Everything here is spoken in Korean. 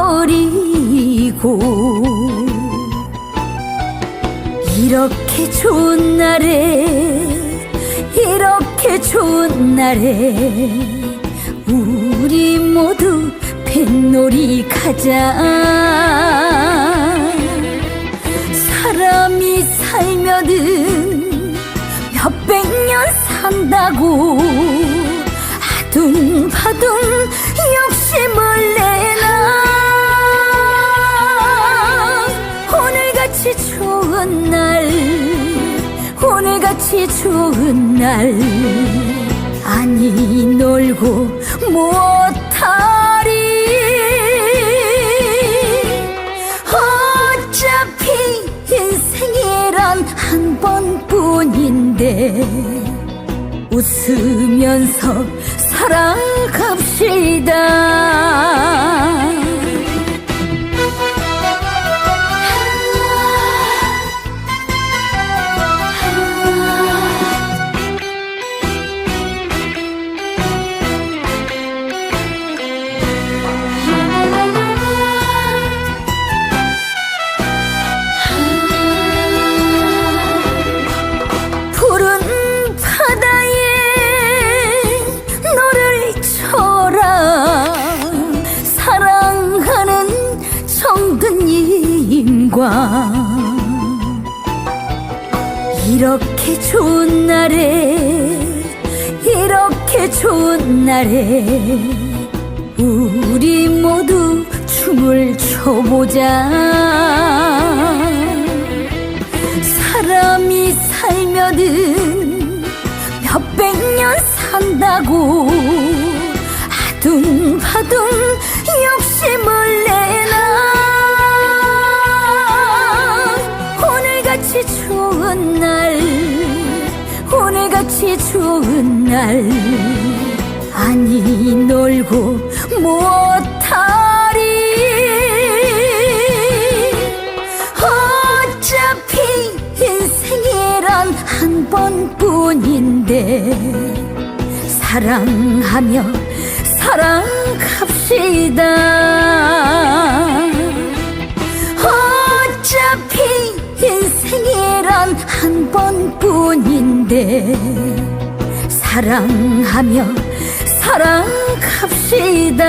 버리고 이렇게 좋은 날에 이렇게 좋은 날에 우리 모두 뱃놀이 가자. 사람이 살면은 몇백 년 산다고 아둥바둥 오늘같이 좋은 날 아니 놀고 못하리 어차피 인생이란 한 번뿐인데 웃으면서 살아갑시다. 이렇게 좋은 날에 이렇게 좋은 날에 우리 모두 춤을 춰보자. 사람이 살면은 몇백 년 산다고 아둥바둥 욕심을 내 같이 좋은 날. 아니 놀고 못하리. 어차피 인생이란 한 번뿐인데 사랑하며 살아갑시다 한 번뿐인데 사랑하며 살아갑시다